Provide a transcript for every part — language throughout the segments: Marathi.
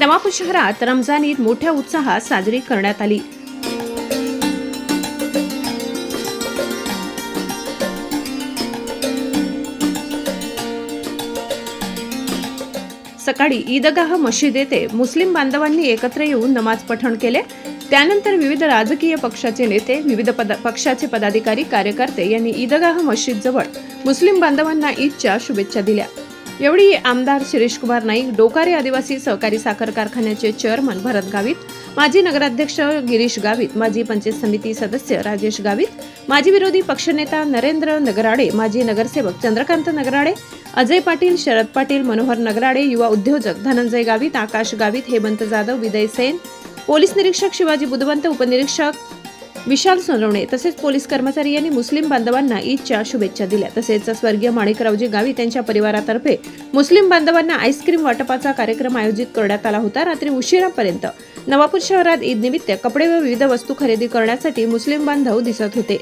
नवापूर शहरात रमजान ईद मोठ्या उत्साहात साजरी करण्यात आली. सकाळी ईदगाह मशीद येथे मुस्लिम बांधवांनी एकत्र येऊन नमाज पठण केले. त्यानंतर विविध राजकीय पक्षाचे नेते विविध पद पक्षाचे पदाधिकारी कार्यकर्ते यांनी ईदगाह मशीद जवळ मुस्लिम बांधवांना ईदच्या शुभेच्छा दिल्या. एवढी आमदार शिरीष कुमार नाईक डोकारे आदिवासी सहकारी साखर कारखान्याचे चेअरमन भरत गावित माजी नगराध्यक्ष गिरीश गावित माजी पंचायत समिती सदस्य राजेश गावित माजी विरोधी पक्षनेता नरेंद्र नगराडे माजी नगरसेवक चंद्रकांत नगराडे अजय पाटील शरद पाटील मनोहर नगराडे युवा उद्योजक धनंजय गावित आकाश गावित हेमंत जाधव विदय सेन पोलीस निरीक्षक शिवाजी बुधवंत उपनिरीक्षक विशाल सोनवणे तसेच पोलीस कर्मचारी यांनी मुस्लिम बांधवांना ईदच्या शुभेच्छा दिल्या. तसेच स्वर्गीय माणिकरावजी गावित यांच्या परिवारातर्फे मुस्लिम बांधवांना आईस्क्रीम वाटपाचा कार्यक्रम आयोजित करण्यात आला होता. रात्री उशिरापर्यंत नवापूर शहरात ईद निमित्त कपडे व विविध वस्तू खरेदी करण्यासाठी मुस्लिम बांधव दिसत होते.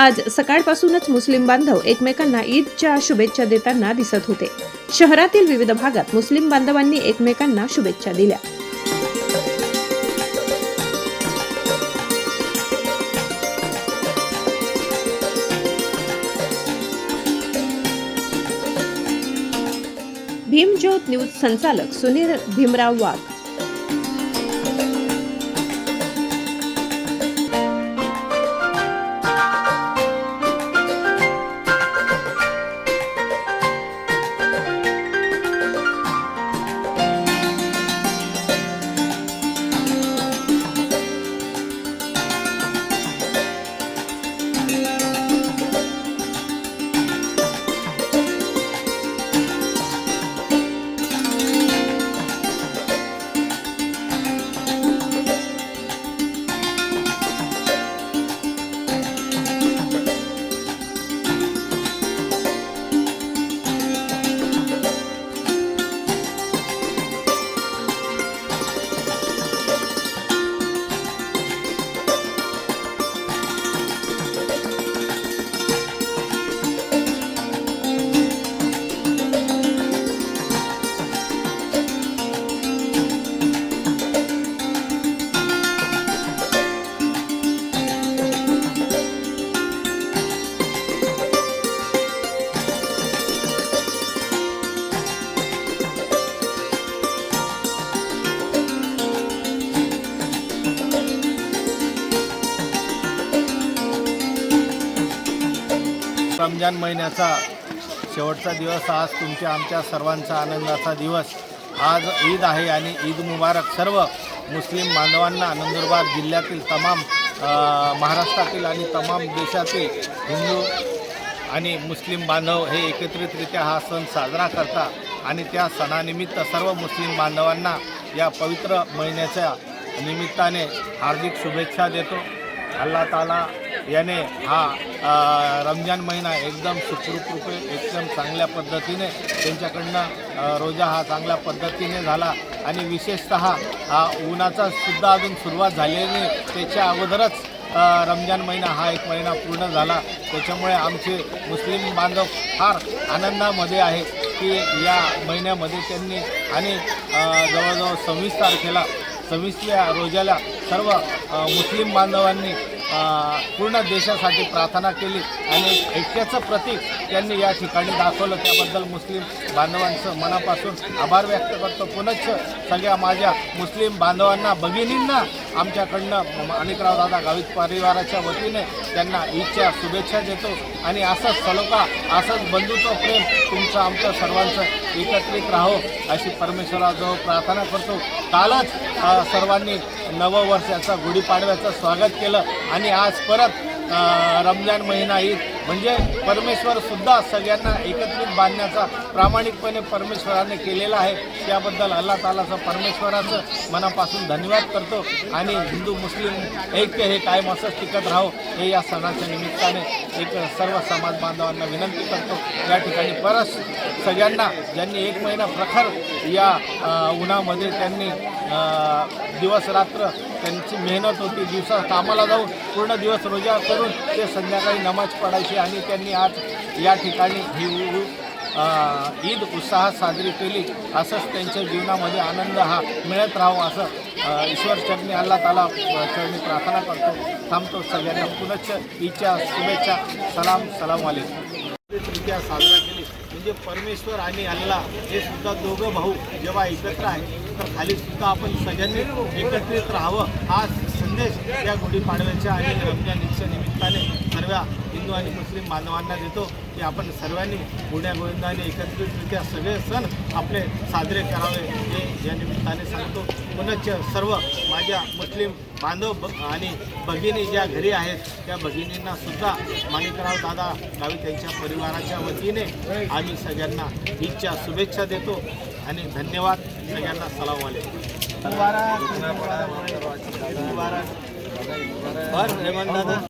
आज सकाळपासूनच मुस्लिम बांधव एकमेकांना ईदच्या शुभेच्छा देताना दिसत होते. शहरातील विविध भागात मुस्लिम बांधवांनी एकमेकांना शुभेच्छा दिल्या. भीमज्योत न्यूज संचालक सुनील भीमराव वाघ. रमजान महिन्याचा शेवटचा दिवस आज तुमच्या आमच्या सर्वांचा आनंदाचा दिवस. आज ईद आहे आणि ईद मुबारक. सर्व मुस्लिम बांधवांना नंदुरबार जिल्ह्यातील तमाम महाराष्ट्रातील आणि तमाम देशातील हिंदू आणि मुस्लिम बांधव हे एकत्रितरित्या हा सण साजरा करतात. आणि त्या सणानिमित्त सर्व मुस्लिम बांधवांना या पवित्र महिन्याच्या निमित्ताने हार्दिक शुभेच्छा देतो. अल्ला ताला याने हा रमजान महिना एकदम सुखरूप रूपे एकदम चांगल्या पद्धतीने त्यांच्याकडनं रोजा हा चांगल्या पद्धतीने झाला. आणि विशेषत हा उन्हाचा सुद्धा अजून सुरुवात झालेली नाही. त्याच्या अगोदरच रमजान महिना हा एक महिना पूर्ण झाला. त्याच्यामुळे आमचे मुस्लिम बांधव फार आनंदामध्ये आहे की या महिन्यामध्ये त्यांनी आणि जवळजवळ सव्वीस तारखेला सव्वीसव्या रोजाला सर्व मुस्लिम बांधवांनी पूर्ण देशासाठी प्रार्थना केली आणि ऐक्याचं प्रतीक त्यांनी या ठिकाणी दाखवलं. त्याबद्दल मुस्लिम बांधवांचं मनापासून आभार व्यक्त करतो. पुनश्च सगळ्या माझ्या मुस्लिम बांधवांना भगिनींना आमच्याकडनं माणिकराव दादा गावित परिवाराच्या वतीने त्यांना ईदच्या शुभेच्छा देतो. आणि असंच सलोखा असंच बंधुत्व प्रेम तुमचं आमचं सर्वांचं एकत्रित राहो अशी परमेश्वराजवळ प्रार्थना करतो. कालच सर्वांनी नववर्षाचा गुढीपाडव्याचं स्वागत केलं आणि आज परत रमजान महिना ईद. म्हणजे परमेश्वरसुद्धा सगळ्यांना एकत्रित बांधण्याचा प्रामाणिकपणे परमेश्वराने केलेला आहे. त्याबद्दल अल्ला तालाचं परमेश्वराचं मनापासून धन्यवाद करतो. आणि हिंदू मुस्लिम ऐक्य हे कायम असंच टिकत राहो. हे या सणाच्या निमित्ताने एक सर्व समाज बांधवांना विनंती करतो. या ठिकाणी परत सगळ्यांना ज्यांनी एक महिना प्रखर या उन्हामध्ये त्यांनी दिवस रात्र त्यांची मेहनत होती. दिवसा कामाला जाऊन पूर्ण दिवस रोजा करून ते संध्याकाळी नमाज पडायची आणि त्यांनी आज या ठिकाणी ही ईद उत्साहात साजरी केली. असंच त्यांच्या जीवनामध्ये आनंद हा मिळत राहावा असं ईश्वर चरणी अल्ला ताला चरणी प्रार्थना करतो. थांबतो सगळ्यांना. पुनश्च ईदच्या शुभेच्छा. सलाम सलाम आले साजरा केली. म्हणजे परमेश्वर आणि अल्ला हे सुद्धा दोघं भाऊ जेव्हा एकत्र आहे तर खाली सुद्धा आपण सगळ्यांनी एकत्रित राहावं हा संदेश या गुढीपाडव्याच्या आणि रमजान ईदच्या निमित्ताने सर्व हिंदू आणि मुस्लिम बांधवांना देतो की आपण सर्वांनी गुण्या गोविंदाने एकत्रितरित्या सगळे सण आपले साजरे करावे हे या निमित्ताने सांगतो. पुनश्च सर्व माझ्या मुस्लिम बांधव आणि भगिनी ज्या घरी आहेत त्या भगिनींना सुद्धा माणिकराव दादा गावित यांच्या परिवाराच्या वतीने आम्ही सगळ्यांना ईदच्या शुभेच्छा देतो आणि धन्यवाद. सगळ्यांना सलाम वाले मुबारक. मुबारक. दादा.